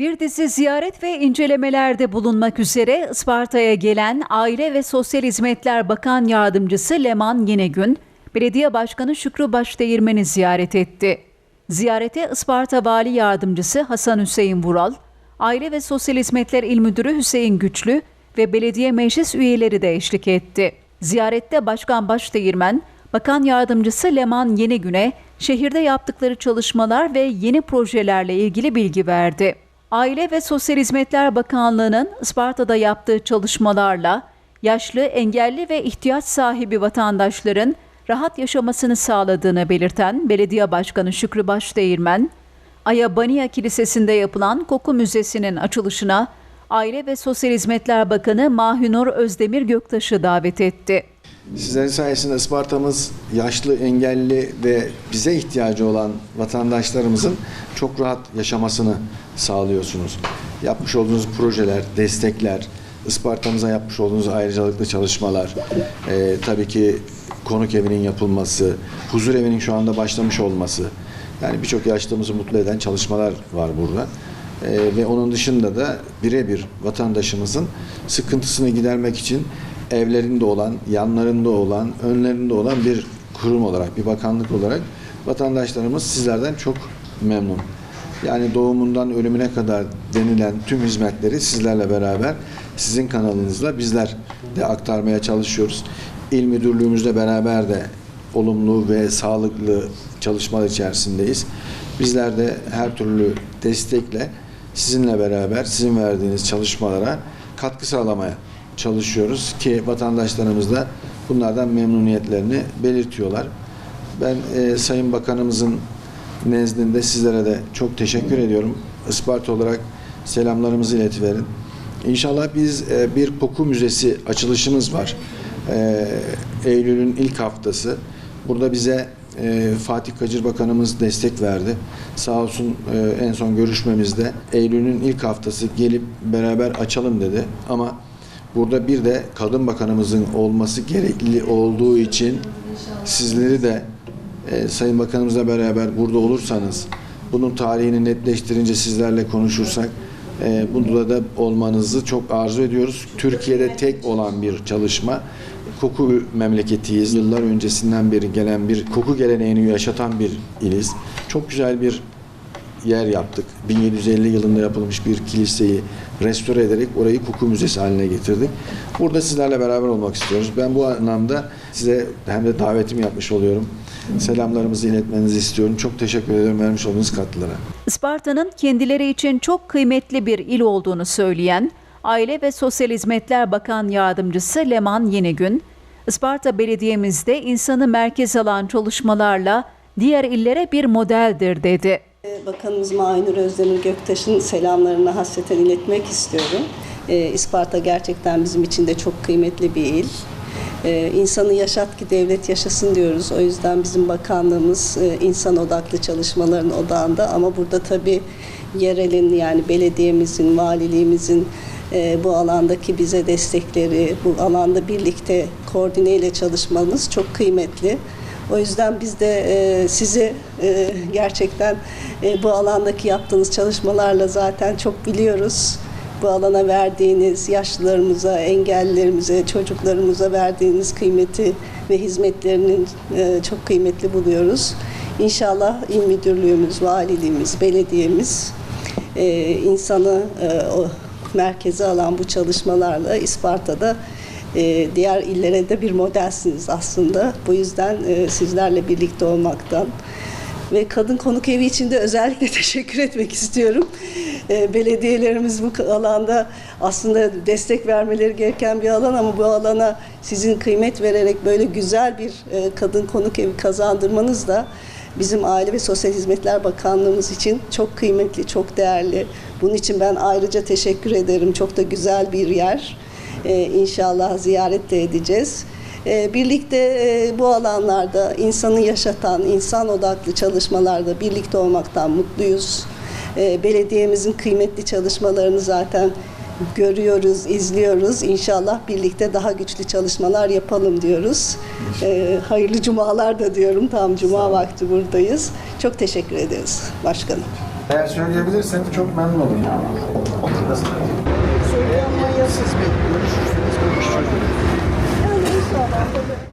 Bir dizi ziyaret ve incelemelerde bulunmak üzere Isparta'ya gelen Aile ve Sosyal Hizmetler Bakan Yardımcısı Leman Yenegün, Belediye Başkanı Şükrü Başdeğirmen'i ziyaret etti. Ziyarete Isparta Vali Yardımcısı Hasan Hüseyin Vural, Aile ve Sosyal Hizmetler İl Müdürü Hüseyin Güçlü ve belediye meclis üyeleri de eşlik etti. Ziyarette Başkan Başdeğirmen, Bakan Yardımcısı Leman Yenigün'e şehirde yaptıkları çalışmalar ve yeni projelerle ilgili bilgi verdi. Aile ve Sosyal Hizmetler Bakanlığı'nın Isparta'da yaptığı çalışmalarla yaşlı, engelli ve ihtiyaç sahibi vatandaşların rahat yaşamasını sağladığını belirten Belediye Başkanı Şükrü Başdeğirmen, Ayabaniya Kilisesi'nde yapılan Koku Müzesi'nin açılışına Aile ve Sosyal Hizmetler Bakanı Mahinur Özdemir Göktaş'ı davet etti. Sizlerin sayesinde Isparta'mız yaşlı, engelli ve bize ihtiyacı olan vatandaşlarımızın çok rahat yaşamasını sağlıyorsunuz. Yapmış olduğunuz projeler, destekler, Isparta'mıza yapmış olduğunuz ayrıcalıklı çalışmalar, e, tabii ki konuk evinin yapılması, huzur evinin şu anda başlamış olması, yani birçok yaşlımızı mutlu eden çalışmalar var burada. Ee, ve onun dışında da birebir vatandaşımızın sıkıntısını gidermek için evlerinde olan, yanlarında olan, önlerinde olan bir kurum olarak, bir bakanlık olarak vatandaşlarımız sizlerden çok memnun. Yani doğumundan ölümüne kadar denilen tüm hizmetleri sizlerle beraber sizin kanalınızla bizler de aktarmaya çalışıyoruz. İl müdürlüğümüzle beraber de olumlu ve sağlıklı çalışmalar içerisindeyiz. Bizler de her türlü destekle sizinle beraber sizin verdiğiniz çalışmalara katkı sağlamaya çalışıyoruz ki vatandaşlarımız da bunlardan memnuniyetlerini belirtiyorlar. Ben e, Sayın Bakanımızın nezdinde sizlere de çok teşekkür ediyorum. Isparta olarak selamlarımızı iletiverin. İnşallah biz e, bir koku müzesi açılışımız var. E, Eylül'ün ilk haftası. Burada bize e, Fatih Kacır Bakanımız destek verdi. Sağ olsun e, en son görüşmemizde Eylül'ün ilk haftası gelip beraber açalım dedi. Ama burada bir de Kadın Bakanımızın olması gerekli olduğu için sizleri de e, Sayın Bakanımızla beraber burada olursanız bunun tarihini netleştirince sizlerle konuşursak e, bunda da olmanızı çok arzu ediyoruz. Türkiye'de tek olan bir çalışma. Koku memleketiyiz. Yıllar öncesinden beri gelen bir koku geleneğini yaşatan bir iliz. Çok güzel bir yer yaptık. 1750 yılında yapılmış bir kiliseyi restore ederek orayı koku müzesi haline getirdik. Burada sizlerle beraber olmak istiyoruz. Ben bu anlamda size hem de davetimi yapmış oluyorum. Selamlarımızı iletmenizi istiyorum. Çok teşekkür ederim vermiş olduğunuz katkılara. Isparta'nın kendileri için çok kıymetli bir il olduğunu söyleyen Aile ve Sosyal Hizmetler Bakan Yardımcısı Leman Yenigün, Isparta Belediye'mizde insanı merkez alan çalışmalarla diğer illere bir modeldir dedi. Bakanımız Mahinur Özdemir Göktaş'ın selamlarını hasreten iletmek istiyorum. Ee, Isparta gerçekten bizim için de çok kıymetli bir il. Ee, insanı yaşat ki devlet yaşasın diyoruz. O yüzden bizim bakanlığımız e, insan odaklı çalışmaların odağında ama burada tabii yerelin yani belediyemizin, valiliğimizin e, bu alandaki bize destekleri, bu alanda birlikte koordineyle çalışmamız çok kıymetli. O yüzden biz de e, sizi e, gerçekten e, bu alandaki yaptığınız çalışmalarla zaten çok biliyoruz. Bu alana verdiğiniz yaşlılarımıza, engellilerimize, çocuklarımıza verdiğiniz kıymeti ve hizmetlerinin e, çok kıymetli buluyoruz. İnşallah il müdürlüğümüz, valiliğimiz, belediyemiz e, insanı e, o merkeze alan bu çalışmalarla Isparta'da diğer illere de bir modelsiniz aslında. Bu yüzden sizlerle birlikte olmaktan ve kadın konuk evi için de özellikle teşekkür etmek istiyorum. E, belediyelerimiz bu alanda aslında destek vermeleri gereken bir alan ama bu alana sizin kıymet vererek böyle güzel bir e, kadın konuk evi kazandırmanız da bizim Aile ve Sosyal Hizmetler Bakanlığımız için çok kıymetli, çok değerli. Bunun için ben ayrıca teşekkür ederim. Çok da güzel bir yer. Ee, inşallah ziyaret de edeceğiz. Ee, birlikte e, bu alanlarda insanı yaşatan, insan odaklı çalışmalarda birlikte olmaktan mutluyuz. Ee, belediyemizin kıymetli çalışmalarını zaten görüyoruz, izliyoruz. İnşallah birlikte daha güçlü çalışmalar yapalım diyoruz. Ee, hayırlı cumalar da diyorum. Tam cuma vakti buradayız. Çok teşekkür ederiz başkanım. Eğer söyleyebilirseniz çok memnun olurum. Söyleyemem. Siz bir Coba.